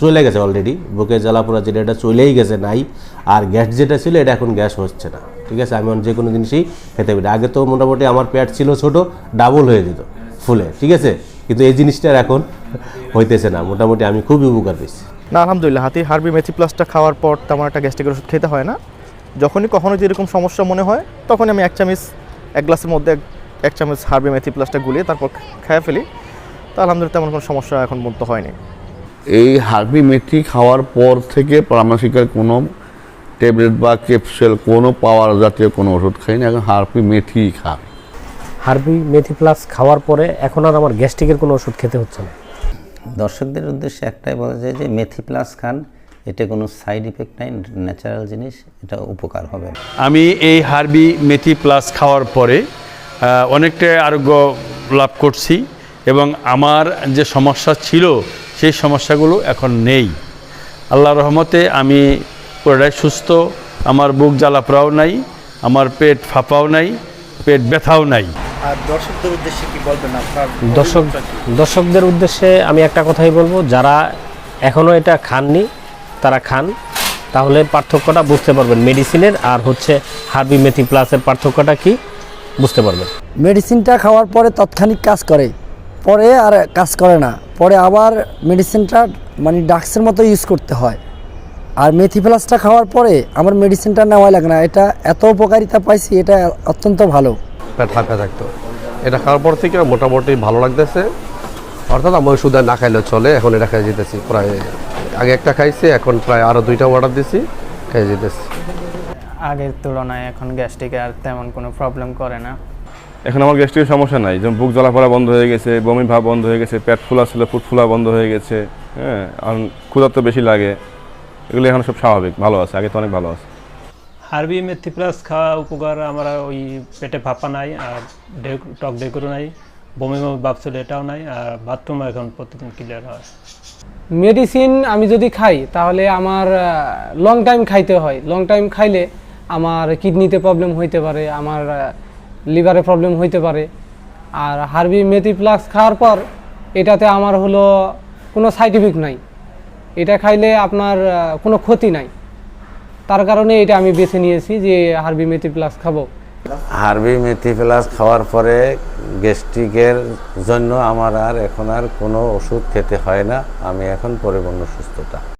চলে গেছে অলরেডি বুকে জ্বালাপোড়া যেটা এটা চলেই গেছে, নাই। আর গ্যাস যেটা ছিল, এটা এখন গ্যাস হচ্ছে না। ঠিক আছে? আমি যে কোনো জিনিসই খেতে পারি আগে তো মোটামুটি আমার পেট ছিল ছোট ডাবল হয়ে যেত ফুলে। ঠিক আছে? কিন্তু এই জিনিসটার এখন হইতেছে না। মোটামুটি আমি খুবই উপকার পেয়েছি। না, আলহামদুলিল্লাহ। হাতি হার্বি মেথি প্লাসটা খাওয়ার পর তেমন একটা গ্যাস্ট্রিকের ওষুধ খেতে হয় না। যখনই কখনো যেরকম সমস্যা মনে হয় তখন আমি এক চামচ, এক গ্লাসের মধ্যে এক- চামচ হার্বি মেথি প্লাসটা গুলিয়ে তারপর খেয়ে ফেলি। তা আলহামদুলিল্লাহ তেমন কোনো সমস্যা এখন পর্যন্ত হয়নি। এই হার্বি মেথি খাওয়ার পর থেকে পরামর্শিকার কোনো ট্যাবলেট বা ক্যাপসুল কোনো পাওয়ার জাতীয় কোনো ওষুধ খাইনি এখন হার্বি মেথি খাই হার্বি মেথি প্লাস খাওয়ার পরে এখন আর আমার গ্যাস্ট্রিকের কোনো ওষুধ খেতে হচ্ছে না। দর্শকদের উদ্দেশ্যে একটাই বলা যায় যে মেথি প্লাস খান এটা কোনো সাইড ইফেক্ট নাই ন্যাচারাল জিনিস এটা উপকার হবে। আমি এই হার্বি মেথি প্লাস খাওয়ার পরে আহ, অনেকটা আরোগ্য লাভ করছি এবং আমার যে সমস্যা ছিল সেই সমস্যাগুলো এখন নেই। আল্লাহ রহমতে আমি পুরোটাই সুস্থ আমার বুক জ্বালাপড়াও নাই আমার পেট ফাঁপাও নাই পেট ব্যথাও নাই। আর দর্শকদের উদ্দেশ্যে কি বলবেন আপনার দর্শক দর্শকদের উদ্দেশ্যে আমি একটা কথাই বলব যারা এখনও এটা খাননি তারা খান তাহলে পার্থক্যটা বুঝতে পারবেন। মেডিসিনের আর হচ্ছে হার্বি মেথি প্লাসের পার্থক্যটা কি বুঝতে পারবেন। মেডিসিনটা খাওয়ার পরে তৎক্ষণিক কাজ করে। পরে আর কাজ করে না। পরে আবার মেডিসিনটা মানে ডাক্সের মতো ইউজ করতে হয়। আর মেথি প্লাসটা খাওয়ার পরে আমার মেডিসিনটা নেওয়া লাগে না। এটা এত উপকারিতা পাইছি এটা অত্যন্ত ভালো। পেট থাকতো। এটা খাওয়ার পর থেকে মোটামুটি ভালো লাগতেছে। অর্থাৎ আমি ওষুধ না খাইলেও চলে এখন এটা খেয়ে যেতেছি। প্রায় আগে একটা খাইছি এখন প্রায় আরও দুইটা অর্ডার দিছি খেয়ে যেতেছি। আগের তুলনায় এখন গ্যাস্ট্রিকে আর তেমন কোনো প্রবলেম করে না। এখন আমার গ্যাস্ট্রিকের সমস্যা নাই। যেমন বুক জ্বালাপড়া বন্ধ হয়ে গেছে বমি ভাব বন্ধ হয়ে গেছে পেট ফুলা ছিল ফুট ফুলা বন্ধ হয়ে গেছে হ্যাঁ আর ক্ষুধার তো বেশি লাগে। এগুলো এখন সব স্বাভাবিক ভালো আছে আগে তো অনেক ভালো আছে। হারবি মেথি প্লাস খাওয়া উপকার আমরা ওই পেটে ফাঁপা নাই আর টক ডেকুরো নাই বমি বমি ভাবছিল এটাও নাই আর বাথরুম এখন প্রতিদিন ক্লিয়ার হয়। মেডিসিন আমি যদি খাই তাহলে আমার লং টাইম খাইতে হয়। লং টাইম খাইলে আমার কিডনিতে প্রবলেম হইতে পারে আমার লিভারে প্রবলেম হইতে পারে। আর হার্বি মেথি প্লাস খাওয়ার পর এটাতে আমার হলো কোনো সাইড নাই। এটা খাইলে আপনার কোনো ক্ষতি নাই। তার কারণে এটা আমি বেছে নিয়েছি যে হার্বি মেথি প্লাস খাব। হার্বি মেথি প্লাস খাওয়ার পরে গ্যাস্ট্রিকের জন্য আমার আর এখন আর কোনো ওষুধ খেতে হয় না। আমি এখন পরিপূর্ণ সুস্থতা।